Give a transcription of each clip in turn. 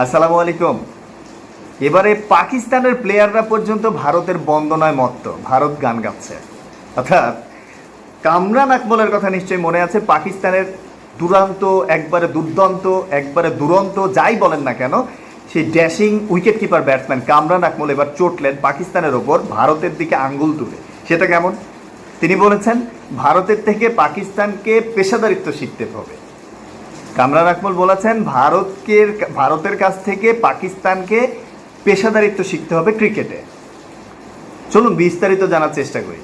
আসসালামু আলাইকুম। এবারে পাকিস্তানের প্লেয়াররা পর্যন্ত ভারতের বন্দনায় মত্ত, ভারত গান গাচ্ছে। অর্থাৎ কামরান আকমলের কথা নিশ্চয়ই মনে আছে, পাকিস্তানের দুরান্ত, একবারে দুর্দান্ত, একবারে দুরন্ত, যাই বলেন না কেন, সেই dashing wicket keeper batsman Kamran Akmal এবার চটলেন পাকিস্তানের ওপর, ভারতের দিকে আঙ্গুল তুলে। সেটা কেমন? তিনি বলেছেন, ভারতের থেকে পাকিস্তানকে পেশাদারিত্ব শিখতে হবে। কামরান আকমল বলেছেন ভারতকে ভারতের কাছ থেকে পাকিস্তানকে পেশাদারিত্ব শিখতে হবে ক্রিকেটে। চলুন বিস্তারিত জানার চেষ্টা করি।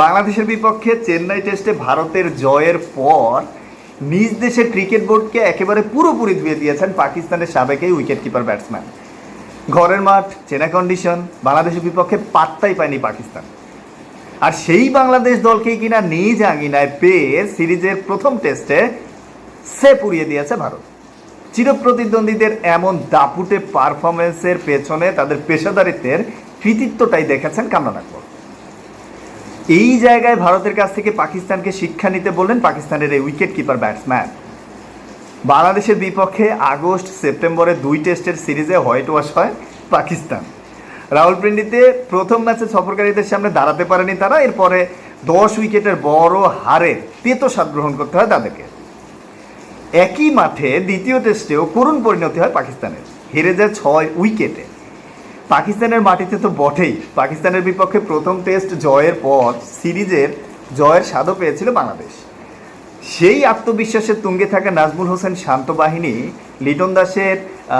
বাংলাদেশের বিপক্ষে চেন্নাই টেস্টে ভারতের জয়ের পর নিজ দেশের ক্রিকেট বোর্ডকে একেবারে পুরোপুরি ধুয়ে দিয়েছেন পাকিস্তানের সাবেক এই উইকেট কিপার ব্যাটসম্যান। ঘরের মাঠ, চেনা কন্ডিশন বাংলাদেশের বিপক্ষে পাত্তাই পায়নি পাকিস্তান। আর সেই বাংলাদেশ দলকেই কিনা নিজ আঙিনায় পেয়ে সিরিজের প্রথম টেস্টে সে পুড়িয়ে দিয়েছে ভারত। চিরপ্রতিদ্বন্দ্বীদের এমন দাপুটে পারফরমেন্সের পেছনে তাদের পেশাদারিত্বের কৃতিত্বটাই দেখেছেন কামরান আকবর। এই জায়গায় ভারতের কাছ থেকে পাকিস্তানকে শিক্ষা নিতে বললেন পাকিস্তানের এই উইকেট কিপার ব্যাটসম্যান। বাংলাদেশের বিপক্ষে আগস্ট সেপ্টেম্বরে দুই টেস্টের সিরিজে হোয়াইট ওয়াশ হয় পাকিস্তান। রাহুলপিন্ডিতে প্রথম ম্যাচে সফরকারীদের সামনে দাঁড়াতে পারেনি তারা, এরপরে দশ উইকেটের বড় হারে তেতো স্বাদ গ্রহণ করতে হয় তাদেরকে। একই মাঠে দ্বিতীয় টেস্টেও করুণ পরিণতি হয় পাকিস্তানের। হেরে যায় ছয় উইকেটে। পাকিস্তানের মাটিতে তো বটেই। পাকিস্তানের বিপক্ষে প্রথম টেস্ট জয়ের পর সিরিজের জয়ের স্বাদও পেয়েছিল বাংলাদেশ। সেই আত্মবিশ্বাসের তুঙ্গে থাকা নাজমুল হোসেন শান্ত বাহিনী লিটন দাসের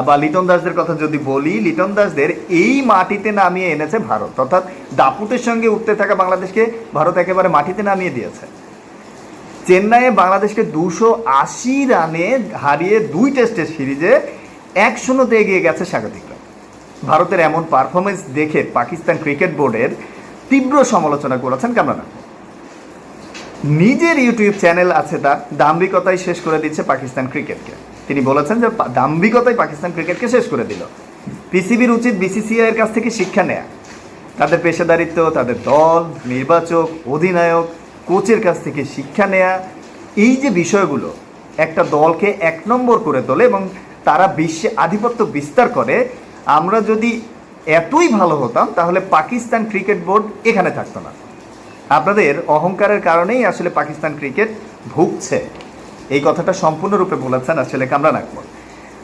বা লিটন দাসদের কথা যদি বলি, লিটন দাসদের এই মাটিতে নামিয়ে এনেছে ভারত। অর্থাৎ দাপুটের সঙ্গে উঠতে থাকা বাংলাদেশকে ভারত একেবারে মাটিতে নামিয়ে দিয়েছে। চেন্নাইয়ে বাংলাদেশকে দুশো আশি রানে হারিয়ে দুই টেস্টের সিরিজে এক শূন্যতে এগিয়ে গেছে স্বাগতিকরা ভারতের এমন পারফরমেন্স দেখে পাকিস্তান ক্রিকেট বোর্ডের তীব্র সমালোচনা করেছেন কামরান নিজের ইউটিউব চ্যানেল আছে তার, দাম্ভিকতাই শেষ করে দিচ্ছে পাকিস্তান ক্রিকেটকে। তিনি বলেছেন যে দাম্ভিকতাই পাকিস্তান ক্রিকেটকে শেষ করে দিল। পিসিবির উচিত বিসিসিআই এর কাছ থেকে শিক্ষা নেয়া। তাদের পেশাদারিত্ব, তাদের দল, নির্বাচক, অধিনায়ক কোচের কাছ থেকে শিক্ষা নেয়া, এই যে বিষয়গুলো, একটা দলকে এক নম্বর করে তোলে এবং তারা বিশ্বে আধিপত্য বিস্তার করে, আমরা যদি এতই ভালো হতাম, তাহলে পাকিস্তান ক্রিকেট বোর্ড এখানে থাকতো না। আপনাদের অহংকারের কারণেই আসলে পাকিস্তান ক্রিকেট ভুগছে। এই কথাটা সম্পূর্ণরূপে বলেছেন আসলে কামরান আকবর।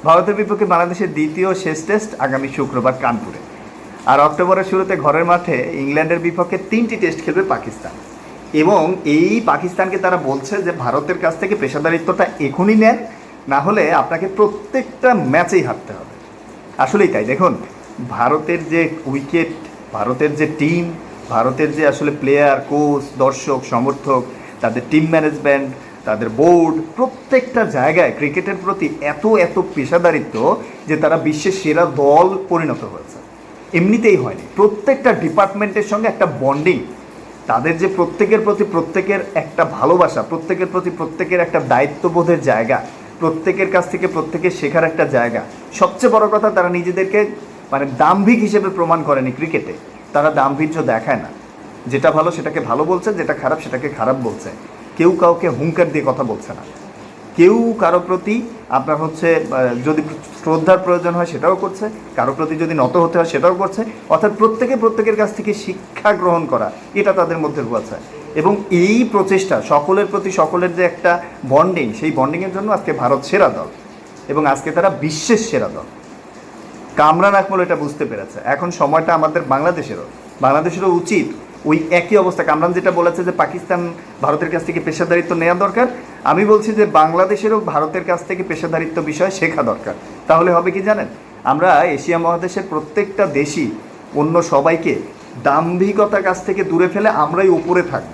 ভারতের বিপক্ষে বাংলাদেশের দ্বিতীয় শেষ টেস্ট আগামী শুক্রবার কানপুরে। আর অক্টোবরের শুরুতে ঘরের মাঠে ইংল্যান্ডের বিপক্ষে তিনটি টেস্ট খেলবে পাকিস্তান। এবং এই পাকিস্তানকে তারা বলছে যে ভারতের কাছ থেকে পেশাদারিত্বটা এখনই নেন, না হলে আপনাকে প্রত্যেকটা ম্যাচেই হারতে হবে। আসলেই তাই। দেখুন, ভারতের যে উইকেট ভারতের যে টিম ভারতের যে আসলে প্লেয়ার কোচ দর্শক, সমর্থক, তাদের টিম ম্যানেজমেন্ট তাদের বোর্ড প্রত্যেকটা জায়গায় ক্রিকেটের প্রতি এত এত পেশাদারিত্ব যে তারা বিশ্বের সেরা দল পরিণত হয়েছে। এমনিতেই হয়নি। প্রত্যেকটা ডিপার্টমেন্টের সঙ্গে একটা বন্ডিং তাদের যে প্রত্যেকের প্রতি প্রত্যেকের একটা ভালোবাসা, প্রত্যেকের প্রতি প্রত্যেকের একটা দায়িত্ববোধের জায়গা, প্রত্যেকের কাছ থেকে প্রত্যেকের শেখার একটা জায়গা, সবচেয়ে বড় কথা তারা নিজেদেরকে মানে দাম্ভিক হিসেবে প্রমাণ করেনি ক্রিকেটে। তারা দাম্ভির্য দেখায় না। যেটা ভালো সেটাকে ভালো বলছে, যেটা খারাপ সেটাকে খারাপ বলছে। কেউ কাউকে হুঙ্কার দিয়ে কথা বলছে না। কেউ কারও প্রতি আপনার হচ্ছে যদি শ্রদ্ধার প্রয়োজন হয় সেটাও করছে, কারও প্রতি যদি নত হতে হয় সেটাও করছে, অর্থাৎ প্রত্যেকে প্রত্যেকের কাছ থেকে শিক্ষা গ্রহণ করা, এটা তাদের মধ্যে রয়েছে এবং এই প্রচেষ্টা, সকলের প্রতি সকলের যে একটা বন্ডিং সেই বন্ডিংয়ের জন্য আজকে ভারত সেরা দল এবং আজকে তারা বিশ্বের সেরা দল। কামরান আকমল এটা বুঝতে পেরেছে। এখন সময়টা আমাদের বাংলাদেশেরও বাংলাদেশেরও উচিত ওই একই অবস্থা। কামরান যেটা বলেছে যে পাকিস্তান ভারতের কাছ থেকে পেশাদারিত্ব নেওয়া দরকার। আমি বলছি যে বাংলাদেশেরও ভারতের কাছ থেকে পেশাদারিত্ব বিষয় শেখা দরকার। তাহলে হবে কি জানেন? আমরা এশিয়া মহাদেশের প্রত্যেকটা দেশই অন্য সবাইকে দাম্ভিকতার কাছ থেকে দূরে ফেলে আমরাই উপরে থাকব।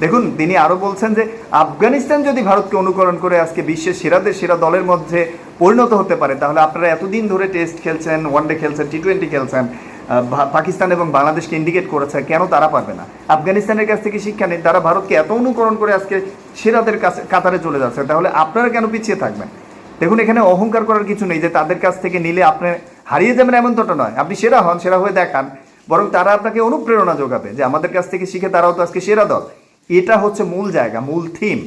দেখুন, তিনি আরও বলছেন যে আফগানিস্তান যদি ভারতকে অনুকরণ করে আজকে বিশ্বের সেরাদের সেরা দলের মধ্যে পরিণত হতে পারে, তাহলে আপনারা এতদিন ধরে টেস্ট খেলছেন, ওয়ানডে খেলছেন টি টোয়েন্টি খেলছেন পাকিস্তান এবং বাংলাদেশকে ইন্ডিকেট করেছে, কেন তারা পারবে না? আফগানিস্তানের কাছ থেকে শিক্ষা নেই, তারা ভারতকে এত অনুকরণ করে আজকে সেরাদের কাছে কাতারে চলে যাচ্ছে। তাহলে আপনারা কেন পিছিয়ে থাকবেন? দেখুন, এখানে অহংকার করার কিছু নেই যে তাদের কাছ থেকে নিলে আপনি হারিয়ে যাবেন এমন তোটা নয়। আপনি সেরা হন, সেরা হয়ে দেখান, বরং তারা আপনাকে অনুপ্রেরণা যোগাবে যে আমাদের কাছ থেকে শিখে তারাও তো আজকে সেরা দল। এটা হচ্ছে মূল জায়গা, মূল থিম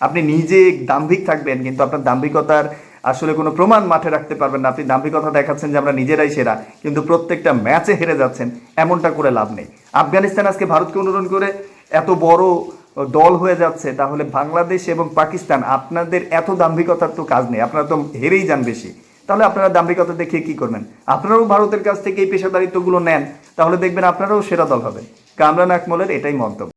আপনি নিজে দাম্ভিক থাকবেন, কিন্তু আপনার দাম্ভিকতার আসলে কোনো প্রমাণ মাঠে রাখতে পারবেন না। আপনি দাম্ভিকতা দেখাচ্ছেন যে আমরা নিজেরাই সেরা, কিন্তু প্রত্যেকটা ম্যাচে হেরে যাচ্ছেন, এমনটা করে লাভ নেই। আফগানিস্তান আজকে ভারতকে অনুরোধ করে এত বড় দল হয়ে যাচ্ছে, তাহলে বাংলাদেশ এবং পাকিস্তান, আপনাদের এত দাম্ভিকতার তো কাজ নেই, আপনারা তো হেরেই যান বেশি। তাহলে আপনারা দাম্ভিকতা দেখিয়ে কি করবেন? আপনারাও ভারতের কাছ থেকে এই পেশাদারিত্বগুলো নেন, তাহলে দেখবেন আপনারাও সেরা দল হবে কামরান আকমলের এটাই মন্তব্য।